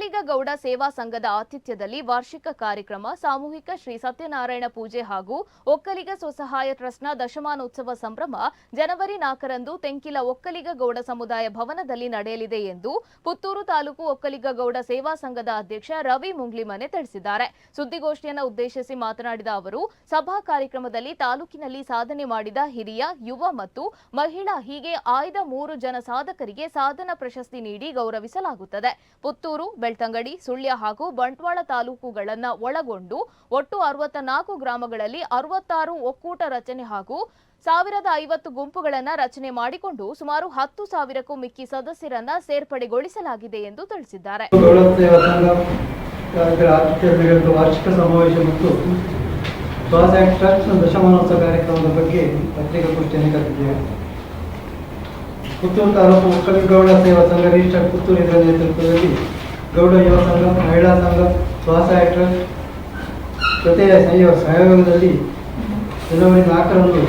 ಒಕ್ಕಲಿಗ ಗೌಡ ಸೇವಾ ಸಂಘದ ಆತಿಥ್ಯದಲ್ಲಿ ವಾರ್ಷಿಕ ಕಾರ್ಯಕ್ರಮ, ಸಾಮೂಹಿಕ ಶ್ರೀ ಸತ್ಯನಾರಾಯಣ ಪೂಜೆ ಹಾಗೂ ಒಕ್ಕಲಿಗ ಸ್ವಸಹಾಯ ಟ್ರಸ್ಟ್ನ ದಶಮಾನೋತ್ಸವ ಸಂಭ್ರಮ ಜನವರಿ ನಾಲ್ಕರಂದು ತೆಂಕಿಲ ಒಕ್ಕಲಿಗ ಗೌಡ ಸಮುದಾಯ ಭವನದಲ್ಲಿ ನಡೆಯಲಿದೆ ಎಂದು ಪುತ್ತೂರು ತಾಲೂಕು ಒಕ್ಕಲಿಗ ಗೌಡ ಸೇವಾ ಸಂಘದ ಅಧ್ಯಕ್ಷ ರವಿ ಮುಂಗ್ಲಿಮನೆ ತಿಳಿಸಿದ್ದಾರೆ. ಸುದ್ದಿಗೋಷ್ಠಿಯನ್ನು ಉದ್ದೇಶಿಸಿ ಮಾತನಾಡಿದ ಅವರು, ಸಭಾ ಕಾರ್ಯಕ್ರಮದಲ್ಲಿ ತಾಲೂಕಿನಲ್ಲಿ ಸಾಧನೆ ಮಾಡಿದ ಹಿರಿಯ, ಯುವ ಮತ್ತು ಮಹಿಳಾ ಹೀಗೆ ಆಯ್ದ ಮೂರು ಜನ ಸಾಧಕರಿಗೆ ಸಾಧನ ಪ್ರಶಸ್ತಿ ನೀಡಿ ಗೌರವಿಸಲಾಗುತ್ತದೆ. ಪುತ್ತೂರು ಬೆಳ್ತಂಗಡಿ ಸುಳ್ಯ ಹಾಗೂ ಬಂಟ್ವಾಳ ತಾಲೂಕುಗಳನ್ನ ಒಳಗೊಂಡು ಒಟ್ಟು ಅರವತ್ತ ನಾಲ್ಕು ಗ್ರಾಮಗಳಲ್ಲಿ ಅರವತ್ತಾರು ಒಕ್ಕೂಟ ರಚನೆ ಹಾಗೂ ಸಾವಿರದ ಐವತ್ತು ಗುಂಪುಗಳನ್ನು ರಚನೆ ಮಾಡಿಕೊಂಡು ಸುಮಾರು ಹತ್ತು ಸಾವಿರಕ್ಕೂ ಮಿಕ್ಕಿ ಸದಸ್ಯರನ್ನ ಸೇರ್ಪಡೆಗೊಳಿಸಲಾಗಿದೆ ಎಂದು ತಿಳಿಸಿದ್ದಾರೆ. ವಾರ್ಷಿಕ ಸಮಾವೇಶ ಮತ್ತು ದಶಮಾನೋತ್ಸವ ಕಾರ್ಯಕ್ರಮದ ಬಗ್ಗೆ ಪತ್ರಿಕಾಗೋಷ್ಠಿಯನ್ನು ಕರೆದಿದ್ದೇವೆ ಪುತ್ತೂರು ತಾಲೂಕು ಒಕ್ಕಲಿಗೌಡ ಸೇವಾ ಸಂಘ ರಿಜಿಸ್ಟರ್ ಪುತ್ತೂರು ನೇತೃತ್ವದಲ್ಲಿ ಗೌಡ ಯುವ ಸಂಘ, ಮಹಿಳಾ ಸಂಘ, ಸ್ವಸಹಾಯ ಟ್ರಸ್ಟ್ ಜೊತೆಯ ಸಹಯೋಗ ಸಹಯೋಗದಲ್ಲಿ ಜನವರಿ ನಾಲ್ಕರಂದು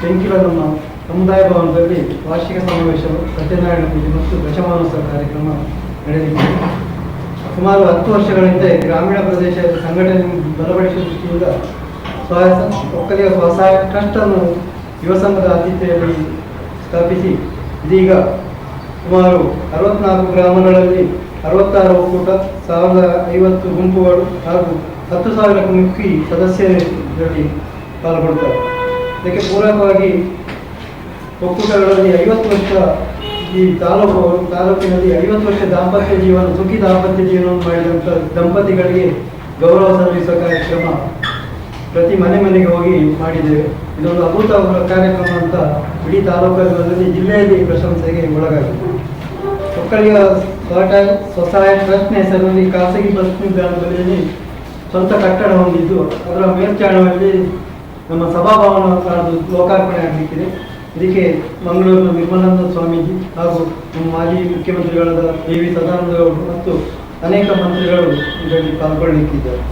ಬೆಂಕಿಲ ನಮ್ಮ ಸಮುದಾಯ ಭವನದಲ್ಲಿ ವಾರ್ಷಿಕ ಸಮಾವೇಶ, ಸತ್ಯನಾರಾಯಣ ಪೂಜೆ ಮತ್ತು ದಶಮಾನೋತ್ಸವ ಕಾರ್ಯಕ್ರಮ ನಡೆದಿದೆ ಸುಮಾರು ಹತ್ತು ವರ್ಷಗಳಿಂದ ಹಿಂದೆ ಗ್ರಾಮೀಣ ಪ್ರದೇಶದ ಸಂಘಟನೆ ಬಲಪಡಿಸುವ ದೃಷ್ಟಿಯಿಂದ ಸ್ವಯ ಒಕ್ಕಲಿಗ ಸ್ವಸಹಾಯ ಟ್ರಸ್ಟ್ ಅನ್ನು ಯುವ ಸಂಘದ ಆತಿಥ್ಯದಲ್ಲಿ ಸ್ಥಾಪಿಸಿ, ಇದೀಗ ಸುಮಾರು ಅರವತ್ನಾಲ್ಕು ಗ್ರಾಮಗಳಲ್ಲಿ ಅರವತ್ತಾರು ಒಕ್ಕೂಟ ಸಾವಿರದ ಐವತ್ತು ಗುಂಪುಗಳು ಹಾಗೂ ಹತ್ತು ಸಾವಿರಕ್ಕೂ ಮಿಕ್ಕಿ ಸದಸ್ಯರಲ್ಲಿ ಪಾಲ್ಗೊಳ್ತಾರೆ. ಇದಕ್ಕೆ ಪೂರಕವಾಗಿ ಒಕ್ಕೂಟಗಳಲ್ಲಿ ಐವತ್ತು ವರ್ಷ ಈ ತಾಲೂಕು ತಾಲೂಕಿನಲ್ಲಿ ಐವತ್ತು ವರ್ಷ ದಾಂಪತ್ಯ ಜೀವನ, ಸುಖಿ ದಾಂಪತ್ಯ ಜೀವನವನ್ನು ಮಾಡಿದಂಥ ದಂಪತಿಗಳಿಗೆ ಗೌರವ ಸಲ್ಲಿಸುವ ಕಾರ್ಯಕ್ರಮ ಪ್ರತಿ ಮನೆ ಮನೆಗೆ ಹೋಗಿ ಮಾಡಿದ್ದೇವೆ. ಇದೊಂದು ಅಭೂತಪೂರ್ವ ಕಾರ್ಯಕ್ರಮ ಅಂತ ಇಡೀ ತಾಲೂಕಲ್ಲಿ ಜಿಲ್ಲೆಯಲ್ಲಿ ಪ್ರಶಂಸೆಗೆ ಒಳಗಾಗಿದೆ. ಒಕ್ಕಲಿಗ ಸ್ವಸಹಾಯ ಸ್ವಸಹಾಯ ಟ್ರಸ್ಟ್ನ ಹೆಸರಲ್ಲಿ ಖಾಸಗಿ ಬಸ್ ನಿಲ್ದಾಣದಲ್ಲಿ ಸ್ವಂತ ಕಟ್ಟಡ ಹೊಂದಿದ್ದು, ಅದರ ಮೇಲ್ಚಾಣದಲ್ಲಿ ನಮ್ಮ ಸಭಾಭವನ ಲೋಕಾರ್ಪಣೆ ಆಗಲಿಕ್ಕಿದೆ. ಇದಕ್ಕೆ ಮಂಗಳೂರಿನ ನಿರ್ಮಲಾನಂದ ಸ್ವಾಮೀಜಿ ಹಾಗೂ ನಮ್ಮ ಮಾಜಿ ಮುಖ್ಯಮಂತ್ರಿಗಳಾದ ವಿ ಸದಾನಂದ ಗೌಡರು ಮತ್ತು ಅನೇಕ ಮಂತ್ರಿಗಳು ಇದರಲ್ಲಿ ಪಾಲ್ಗೊಳ್ಳಲಿಕ್ಕಿದ್ದಾರೆ